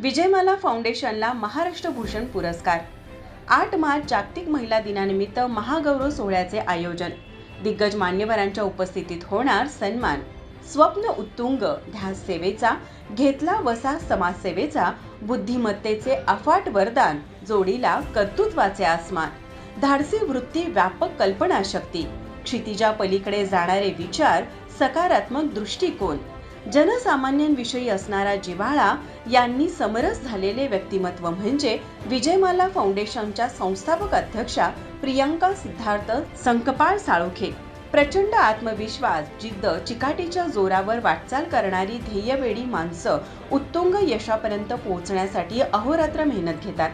विजयमाला फाउंडेशनला महाराष्ट्र भूषण पुरस्कार. आठ मार्च जागतिक महिला दिनानिमित्त महागौरव सोहळ्याचे आयोजन. दिग्गज मान्यवरांच्या उपस्थितीत होणार सन्मान. स्वप्न उत्तुंग ध्यास सेवेचा घेतला वसा समाजसेवेचा बुद्धिमत्तेचे अफाट वरदान जोडीला कर्तृत्वाचे आसमान. धाडसी वृत्ती व्यापक कल्पनाशक्ती. क्षितिजा पलीकडे जाणारे विचार सकारात्मक दृष्टिकोन. जनसामान्यांविषयी असणारा जिव्हाळा यांनी समरस झालेले व्यक्तिमत्व म्हणजे विजयमाला फाउंडेशनच्या संस्थापक अध्यक्षा प्रियंका सिद्धार्थ संकपाळ साळोखे. प्रचंड आत्मविश्वास जिद्द चिकाटीच्या जोरावर वाटचाल करणारी ध्येयवेडी माणसं उत्तुंग यशापर्यंत पोहोचण्यासाठी अहोरात्र मेहनत घेतात.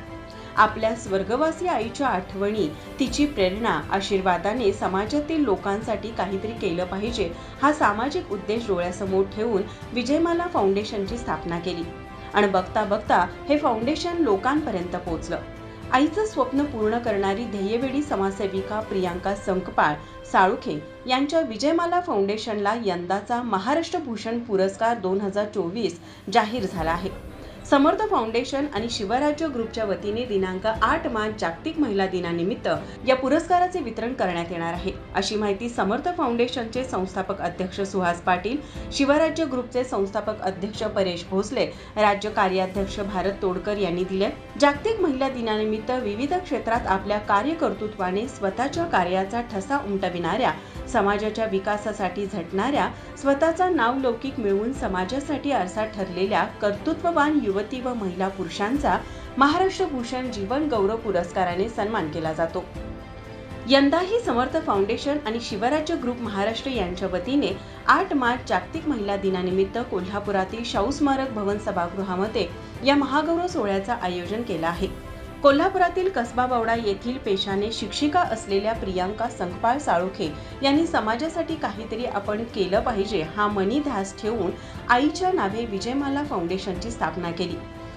आपल्या स्वर्गवासी आईच्या आठवणी तिची प्रेरणा आशीर्वादाने समाजातील लोकांसाठी काहीतरी केलं पाहिजे हा सामाजिक उद्देश डोळ्यासमोर ठेवून विजयमाला फाउंडेशनची स्थापना केली. आणि बघता बघता हे फाउंडेशन लोकांपर्यंत पोहोचलं. आईचं स्वप्न पूर्ण करणारी ध्येयवेडी समाजसेविका प्रियांका संकपाळ साळुखे यांच्या विजयमाला फाउंडेशनला यंदाचा महाराष्ट्र भूषण पुरस्कार दोन हजार चोवीस जाहीर झाला आहे. समर्थ फाउंडेशन आणि शिवराज्य ग्रुपच्या वतीने दिनांक आठ मार्च जागतिक महिला दिनानिमित्त या पुरस्काराचे वितरण करण्यात येणार आहे. अशी माहिती समर्थ फाउंडेशनचे संस्थापक अध्यक्ष सुहास पाटील शिवराज्य ग्रुपचे संस्थापक अध्यक्ष परेश भोसले राज्य कार्याध्यक्ष भारत तोडकर यांनी दिले. जागतिक महिला दिनानिमित्त विविध क्षेत्रात आपल्या कार्यकर्तृत्वाने स्वतःच्या कार्याचा ठसा उमटविणाऱ्या समाजाच्या विकासासाठी झटणाऱ्या स्वतःचा नाव लौकिक मिळवून समाजासाठी आरसा ठरलेल्या कर्तृत्ववान युवती व महिला पुरुषांचा महाराष्ट्र भूषण जीवन गौरव पुरस्काराने सन्मान केला जातो. यंदाही समर्थ फाउंडेशन आणि शिवराज्य ग्रुप महाराष्ट्र यांच्या वतीने आठ मार्च जागतिक महिला दिनानिमित्त कोल्हापुरातील शाहू स्मारक भवन सभागृहामध्ये या महागौरव सोहळ्याचं आयोजन केलं आहे. कोल्हापुरातील कसबा बावडा येथील पेशाने शिक्षिका असलेल्या प्रियांका संकपाळ साळुखे यांनी समाजासाठी काहीतरी आपण केलं पाहिजे हा मनी ध्यास ठेवून आईच्या नावे विजयमाला फाउंडेशनची स्थापना केली.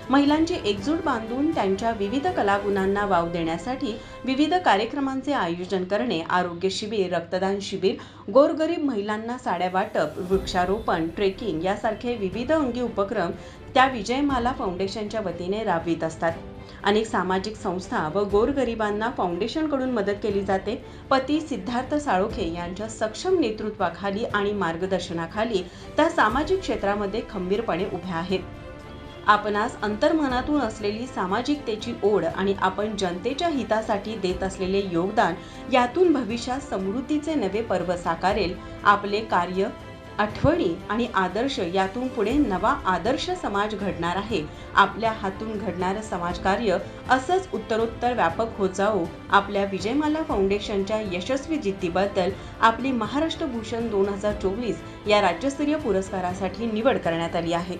महिलांची एकजूट बांधून त्यांच्या विविध कलागुणांना वाव देण्यासाठी विविध कार्यक्रमांचे आयोजन करणे आरोग्य शिबिर रक्तदान शिबिर गोरगरीब महिलांना साड्या वाटप वृक्षारोपण ट्रेकिंग यासारखे विविध अंगी उपक्रम त्या विजयमाला फाउंडेशनच्या वतीने राबवित असतात. अनेक सामाजिक संस्था व गोरगरिबांना फाउंडेशनकडून मदत केली जाते. पती सिद्धार्थ साळोखे यांच्या सक्षम नेतृत्वाखाली आणि मार्गदर्शनाखाली त्या सामाजिक क्षेत्रामध्ये खंबीरपणे उभ्या आहेत. आपणास अंतर्मनातून असलेली सामाजिकतेची ओढ आणि आपण जनतेच्या हितासाठी देत असलेले योगदान यातून भविष्यात समृद्धीचे नवे पर्व साकारेल. आपले कार्य आठवणी आणि आदर्श यातून पुढे नवा आदर्श समाज घडणार आहे. आपल्या हातून घडणारं समाजकार्य असंच उत्तरोत्तर व्यापक होत जाऊ. आपल्या विजयमाला फाउंडेशनच्या यशस्वी जिद्दीबद्दल आपली महाराष्ट्र भूषण दोन हजार चोवीस या राज्यस्तरीय पुरस्कारासाठी निवड करण्यात आली आहे.